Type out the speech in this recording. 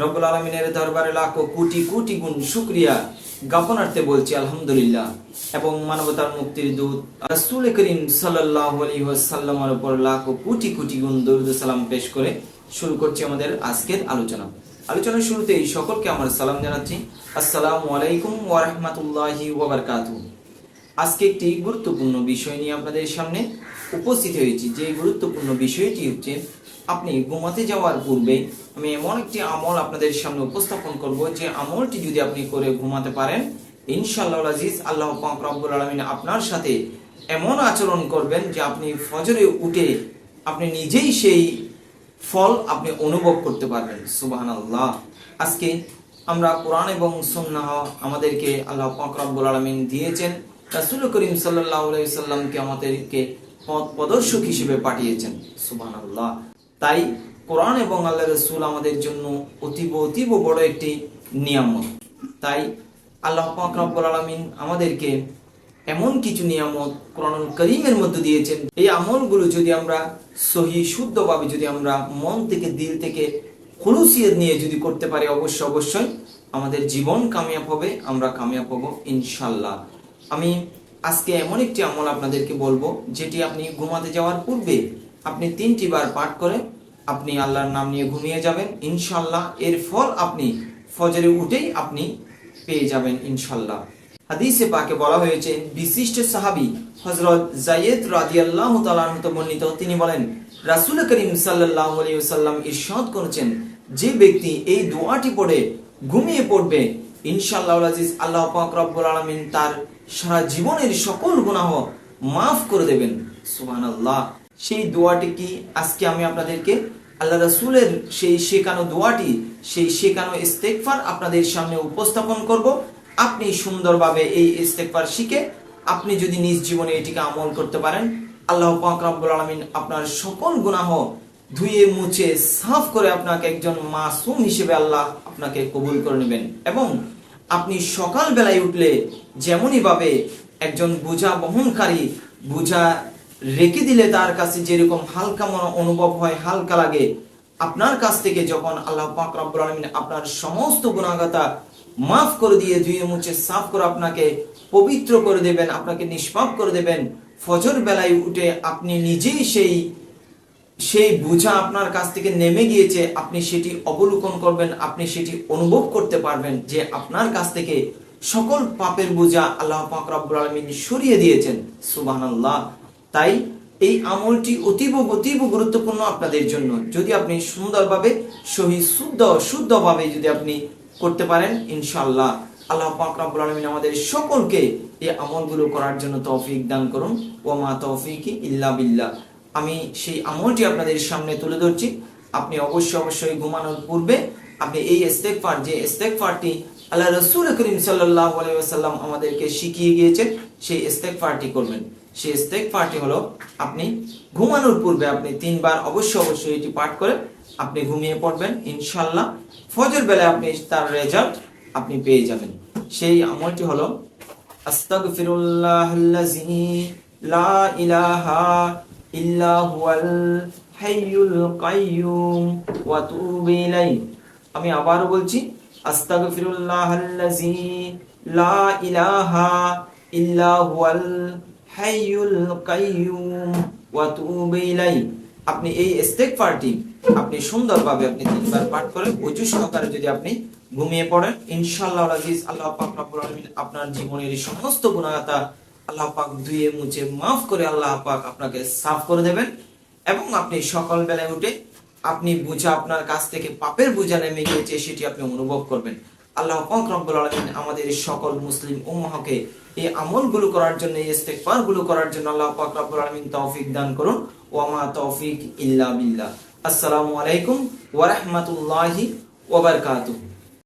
রব্বুল আলমিনের দরবারে লাখো কোটি কোটি গুণ শুক্রিয়া জ্ঞাপনার্থে বলছি, আলহামদুলিল্লাহ। এবং মানবতার মুক্তির দূত, রাসূল করিম সাল্লাল্লাহু আলাইহি ওয়াসাল্লামের উপর লাখো কোটি কোটি গুণ দরুদ সালাম পেশ করে শুরু করছি আমাদের আজকের আলোচনা। আলোচনার শুরুতেই সকলকে আমার সালাম জানাচ্ছি। আসসালামু আলাইকুম ওয়া রাহমাতুল্লাহি ওয়া বারাকাতুহু। আজকে একটি গুরুত্বপূর্ণ বিষয় নিয়ে আপনাদের সামনে উপস্থিত হয়েছি। যে গুরুত্বপূর্ণ বিষয়টি হচ্ছে, আপনি ঘুমাতে যাওয়ার পূর্বে আমি এমন একটি আমল আপনাদের সামনে উপস্থাপন করব যে আমলটি যদি আপনি করে ঘুমাতে পারেন, ইনশাআল্লাহ আজিজ আল্লাহ রব্বুল আলামিন আপনার সাথে এমন আচরণ করবেন যে আপনি ফজরে উঠে আপনি নিজেই সেই ফল আপনি অনুভব করতে পারবেন। সুবহানাল্লাহ। আজকে আমরা কোরআন এবং সুন্নাহ আমাদেরকে আল্লাহ পাক রব্বুল আলামিন দিয়েছেন। রাসূল করিম সাল্লামকে আমাদেরকে পথ প্রদর্শক হিসেবে পাঠিয়েছেন। সুবহানাল্লাহ। তাই কোরআন এবং আল্লাহ রসুল আমাদের জন্য অতীব অতীব বড় একটি নিয়ামত। তাই আল্লাহ পাক রব্বুল আলামিন আমাদেরকে এমন কিছু নিয়ামত কোরআনুল করিমের মধ্যে দিয়েছেন। এই আমলগুলো যদি আমরা সহি, শুদ্ধভাবে যদি আমরা মন থেকে, দিল থেকে, খুলুসিয়ত নিয়ে যদি করতে পারি অবশ্যই অবশ্যই আমাদের জীবন কামিয়াব হবে, আমরা কামিয়াব হব ইনশাল্লাহ আমি আজকে এমন একটি আমল আপনাদেরকে বলব, যেটি আপনি ঘুমাতে যাওয়ার পূর্বে আপনি তিনটি বার পাঠ করে আপনি আল্লাহর নাম নিয়ে ঘুমিয়ে যাবেন। ইনশাল্লাহ এর ফল আপনি ফজরে উঠেই আপনি পেয়ে যাবেন ইনশাল্লাহ হাদিসে পাকে বলা হয়েছে, বিশিষ্ট সাহাবী হজরত জায়েদ রাদিয়াল্লাহু তাআলা আনহু বর্ণিত, তিনি বলেন, রাসূল করিম সাল্লাল্লাহু আলাইহি ওয়াসাল্লাম ইরশাদ করেছেন, যে ব্যক্তি এই দোয়াটি পড়ে ঘুমিয়ে পড়বে ইনশাআল্লাহ আল্লাহ পাক রব্বুল তার সারা জীবনের সকল গুনাহ মাফ করে দেবেন। সুবহানাল্লাহ। সেই দোয়াটি কি? আজকে আমি আপনাদেরকে আল্লাহ রাসূলের সেই শেখানো দোয়াটি, সেই শেখানো ইস্তেগফার আপনাদের সামনে উপস্থাপন করব। আপনি সুন্দরভাবে এই ইস্তেগফার শিখে আপনি যদি নিজ জীবনে এটিকে আমল করতে পারেন, আল্লাহ পাক রব্বুল আলামিন আপনার সকল গুনাহ ধুয়ে মুছে সাফ করে আপনাকে একজন মাসুম হিসেবে আল্লাহ আপনাকে কবুল করে নেবেন। এবং আপনি সকাল বেলায় উঠলে যেমনই ভাবে একজন বোঝা বহনকারী বোঝা রেখে দিলে তার কাছে যেরকম হালকা মনে অনুভব হয়, হালকা লাগে, আপনার কাছ থেকে যখন আল্লাহ পাক আপনার সমস্ত গুণাগতা মাফ করে দিয়ে ধুয়ে মুছে সাফ করে আপনাকে পবিত্র করে দেবেন, আপনাকে নিষ্পাপ করে দেবেন ফজর বেলায় উঠে আপনি নিজেই সেই সেই বোঝা আপনার কাছ থেকে নেমে গিয়েছে, আপনি সেটি অবলোকন করবেন, আপনি সেটি অনুভব করতে পারবেন যে আপনার কাছ থেকে সকল পাপের বোঝা আল্লাহ পাক রব্বুল আলামিন সরিয়ে দিয়েছেন। সুবহানাল্লাহ। তাই এই আমলটি অতীব অতীব গুরুত্বপূর্ণ আপনাদের জন্য। যদি আপনি সুন্দরভাবে, সহি, শুদ্ধ শুদ্ধভাবে যদি আপনি করতে পারেন, ইনশাআল্লাহ আল্লাহ পাক রব্বুল আলামিন আমাদের সকলকে এই আমলগুলো করার জন্য তৌফিক দান করুন। ওয়া মা তৌফিকি ইল্লা বিল্লাহ। আমি সেই আমলটি আপনাদের সামনে তুলে ধরছি। আপনি অবশ্যই অবশ্যই ঘুমানোর পূর্বে আপনি এই ইস্তেগফার, যে ইস্তেগফারটি আল্লাহ রসুল করিম সাল্লাল্লাহু আলাইহি ওয়াসাল্লাম আমাদেরকে শিখিয়ে গিয়েছেন, সেই ইস্তেগফারটি করবেন। সেই ইস্তেগফারটি হলো, আপনি ঘুমানোর পূর্বে আপনি তিনবার অবশ্যই অবশ্যই এটি পাঠ করে আপনি ঘুমিয়ে পড়বেন। ইনশাল্লাহ ফজর বেলায় আপনি তার রেজাল্ট আপনি পেয়ে যাবেন। সেই আমলটি হলো আস্তাগফিরুল্লাহাল্লাযী লা ইলাহা হুয়াল হাইয়ুল কাইয়্যুম ওয়া তুবু ইলাইহি। আমি আবার বলছি, আস্তাগফিরুল্লাহাল্লাযী লা ইলাহা ইল্লা হুয়াল হাইয়ুল কাইয়্যুম ওয়া তুবু ইলাইহি। আপনি এই ইস্তেগফারটি আপনি সুন্দরভাবে আপনি তিনবার পাঠ করে ওযু সহকারে যদি আপনি ঘুমিয়ে পড়েন, ইনশাআল্লাহ আজিজ আল্লাহ পাক রব্বুল আলামিন আপনার জীবনের সমস্ত গুনাহগাতা আল্লাহ পাক ধুয়ে মুছে মাফ করে আল্লাহ পাক আপনাকে সাফ করে দেবেন এবং আপনি সকাল বেলায় উঠে আপনি বুঝা আপনার কাছ থেকে পাপের বোঝা নেমে গিয়েছে, সেটি আপনি অনুভব করবেন। আল্লাহ পাক রব্বুল আমাদের সকল মুসলিম উম্মাহকে এই আমলগুলো করার জন্য, এই ইস্তেগফারগুলো করার জন্য আল্লাহ পাক রব্বুল আলামিন তৌফিক দান করুন। ওয়া মা তৌফিক ইল্লা বিল্লাহ। আসসালামু আলাইকুম ওয়া রাহমাতুল্লাহি ওয়া বারাকাতুহু।